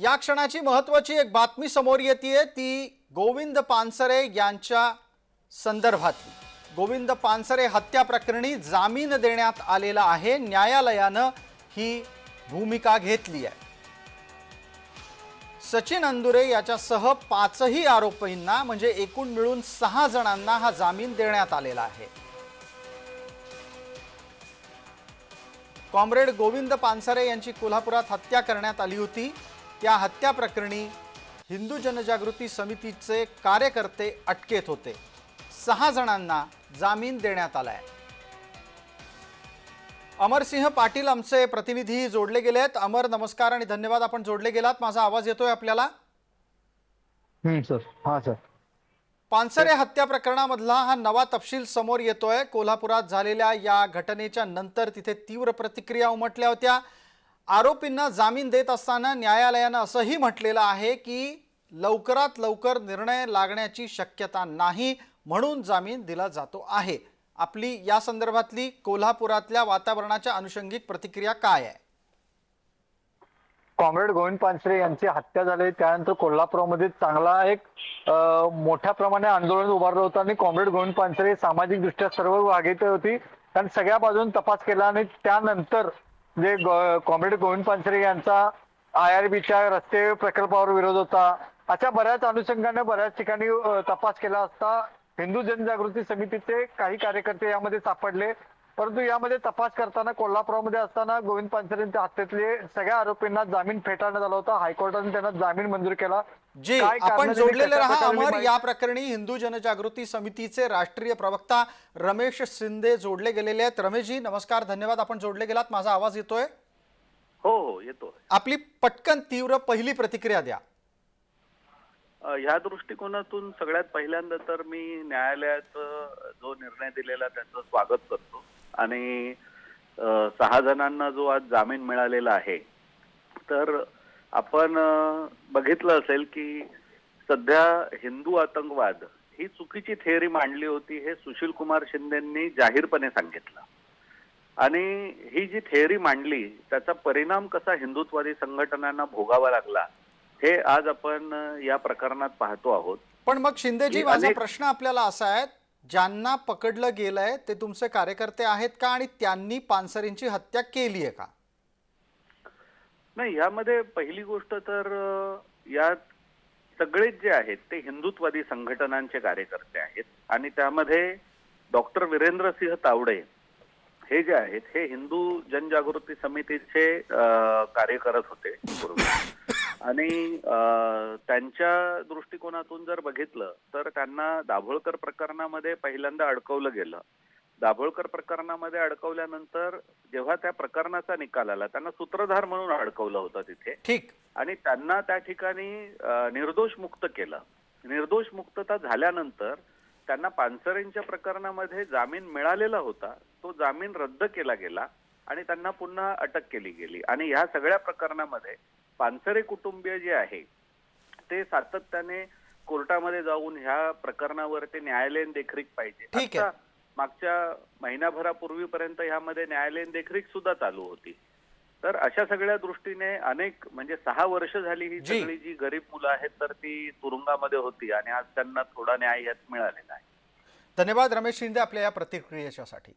या क्षणाची महत्वाची एक बातमी समोर येते ती गोविंद पानसरे यांच्या संदर्भातली. गोविंद पानसरे हत्या प्रकरणी जामीन देण्यात आलेला आहे न्यायालयानं ही भूमिका घेतली आहे. सचिन अंदुरे याच्यासह पाचही आरोपींना म्हणजे एकूण मिळून सहा जणांना हा जामीन देण्यात आलेला आहे. कॉम्रेड गोविंद पानसरे यांची कोल्हापुरात हत्या करण्यात आली होती. त्या हत्या प्रकरणी हिंदू जनजागृती समितीचे कार्यकर्ते अटकेत होते. सहा जणांना जामीन देण्यात आलाय. अमरसिंह पाटील आमचे प्रतिनिधी जोडले गेले आहेत अमर नमस्कार आणि धन्यवाद. आपण जोडले गेलात. माझा आवाज येतोय आपल्याला? सर. हा सर. पानसरे हत्या प्रकरणामधला हा नवा तपशील समोर येतोय. कोल्हापुरात झालेल्या या घटनेच्या नंतर तिथे तीव्र प्रतिक्रिया उमटल्या होत्या. आरोपींना जामीन देत असताना न्यायालयानं असंही म्हटलेलं आहे की लवकरात लवकर निर्णय लागण्याची शक्यता नाही म्हणून जामीन दिला जातो आहे. आपली या संदर्भातली कोल्हापुरातल्या वातावरणाच्या अनुषंगिक प्रतिक्रिया काय आहे? कॉम्रेड गोविंद पानसरे यांची हत्या झाली. त्यानंतर कोल्हापुरामध्ये चांगला एक मोठ्या प्रमाणे आंदोलन उभारलं होतं आणि कॉम्रेड गोविंद पानसरे सामाजिक दृष्ट्या सर्व वागेत होती. कारण सगळ्या बाजून तपास केला आणि त्यानंतर जे कॉम्रेड गोविंद पानसरे यांचा आय आर बीच्या रस्ते प्रकल्पावर विरोध होता अशा बऱ्याच अनुषंगाने बऱ्याच ठिकाणी तपास केला असता हिंदू जनजागृती समितीचे काही कार्यकर्ते यामध्ये सापडले. परंतु यामध्ये तपास करताना कोल्हापुरामध्ये असताना गोविंद पानसरेंच्या हत्येतले सगळ्या आरोपींना जामीन फेटाळण्यात आला होता. हायकोर्टाने त्यांना जामीन मंजूर केला. जी आपण जोडलेले राहा अमर. या प्रकरणी हिंदू जनजागृती समितीचे राष्ट्रीय प्रवक्ता रमेश शिंदे जोडले गेलेले आहेत. रमेशजी नमस्कार. धन्यवाद. आपण जोडले गेलात. माझा आवाज येतोय? हो हो येतो आपली पटकन तीव्र पहिली प्रतिक्रिया द्या. ह्या दृष्टिकोनातून सगळ्यात पहिल्यांदा तर मी न्यायालयात जो निर्णय दिलेला त्याचं स्वागत करतो. आणि सहा जणांना जो आज जामीन मिळालेला आहे तर आपण बघितलं असेल की सध्या हिंदू आतंकवाद ही चुकीची थेअरी मांडली होती हे सुशील कुमार शिंदेंनी जाहीरपणे सांगितलं. आणि ही जी थेअरी मांडली त्याचा परिणाम कसा हिंदुत्वादी संघटनांना भोगावा लागला हे आज आपण या प्रकरणात पाहतो आहोत. पण मग शिंदेजी माझा प्रश्न आपल्याला असा आहे ज्यांना पकडलं गेलंय ते तुमचे कार्यकर्ते आहेत का? आणि त्यांनी पानसरींची हत्या केली आहे का? नाही यामध्ये पहिली गोष्ट तर यात सगळेच जे आहेत ते हिंदुत्वादी संघटनांचे कार्यकर्ते आहेत. आणि त्यामध्ये डॉक्टर वीरेंद्रसिंह तावडे हे जे आहेत हे हिंदू जनजागृती समितीचे कार्य करत होते पूर्वी. आणि त्यांच्या दृष्टिकोनातून जर बघितलं तर त्यांना दाभोळकर प्रकरणामध्ये पहिल्यांदा अडकवलं गेलं. दाभोळकर प्रकरणामध्ये अडकवल्यानंतर जेव्हा त्या प्रकरणाचा निकाल आला त्यांना सूत्रधार म्हणून अडकवलं होतं तिथे. ठीक. आणि त्यांना त्या ठिकाणी निर्दोष मुक्त केलं. निर्दोष मुक्तता झाल्यानंतर त्यांना पानसरेंच्या प्रकरणामध्ये जामीन मिळालेला होता. तो जामीन रद्द केला गेला आणि त्यांना पुन्हा अटक केली गेली. आणि ह्या सगळ्या प्रकरणामध्ये पानसरे कुटुंबीय जे आहे ते सातत्याने कोर्टामध्ये जाऊन ह्या प्रकरणावरती न्यायालयीन देखरेख पाहिजे. मागच्या महिनाभरापूर्वीपर्यंत ह्यामध्ये न्यायालयीन देखरेख सुद्धा चालू होती. तर अशा सगळ्या दृष्टीने अनेक म्हणजे सहा वर्ष झाली ही. सगळी जी गरीब मुलं आहेत तर ती तुरुंगामध्ये होती आणि आज त्यांना थोडा न्याय यात मिळालेला आहे. धन्यवाद रमेश शिंदे आपल्या या प्रतिक्रियेच्यासाठी.